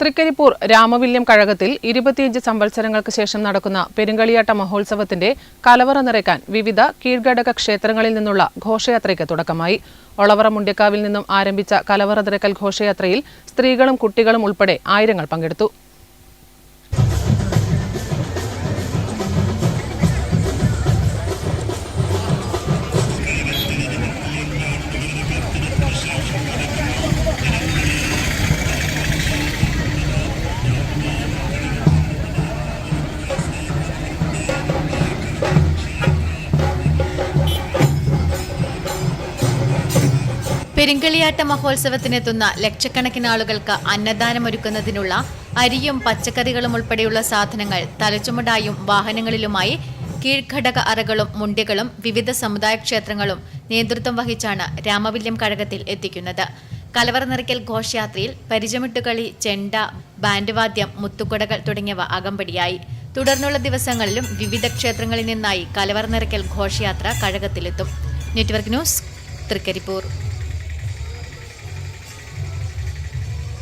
തൃക്കരിപ്പൂർ രാമവില്യം കഴകത്തിൽ ഇരുപത്തിയഞ്ച് സംവത്സരങ്ങൾക്ക് ശേഷം നടക്കുന്ന പെരുങ്കളിയാട്ട മഹോത്സവത്തിന്റെ കലവറ നിറയ്ക്കാൻ വിവിധ കീഴ്ഘടക ക്ഷേത്രങ്ങളിൽ നിന്നുള്ള ഘോഷയാത്രയ്ക്ക് തുടക്കമായി. ഒളവറ മുണ്ടിക്കാവിൽ നിന്നും ആരംഭിച്ച കലവറ നിറയ്ക്കൽ ഘോഷയാത്രയിൽ സ്ത്രീകളും കുട്ടികളും ഉൾപ്പെടെ ആയിരങ്ങൾ പങ്കെടുത്തു. പെരുങ്കളിയാട്ട മഹോത്സവത്തിനെത്തുന്ന ലക്ഷക്കണക്കിന് ആളുകൾക്ക് അന്നദാനം ഒരുക്കുന്നതിനുള്ള അരിയും പച്ചക്കറികളും ഉൾപ്പെടെയുള്ള സാധനങ്ങൾ തലച്ചുമടായും വാഹനങ്ങളിലുമായി കീഴ്ഘടക അറകളും മുണ്ടികളും വിവിധ സമുദായ ക്ഷേത്രങ്ങളും നേതൃത്വം വഹിച്ചാണ് രാമവില്യം കഴകത്തിൽ എത്തിക്കുന്നത്. കലവറ നിറയ്ക്കൽ ഘോഷയാത്രയിൽ പരിചമിട്ടുകളി ചെണ്ട ബാൻഡ് വാദ്യം മുത്തുകുടകൾ തുടങ്ങിയവ അകമ്പടിയായി. തുടർന്നുള്ള ദിവസങ്ങളിലും വിവിധ ക്ഷേത്രങ്ങളിൽ നിന്നായി കലവറ നിറയ്ക്കൽ ഘോഷയാത്ര കഴകത്തിലെത്തും. Network news Trikaripur.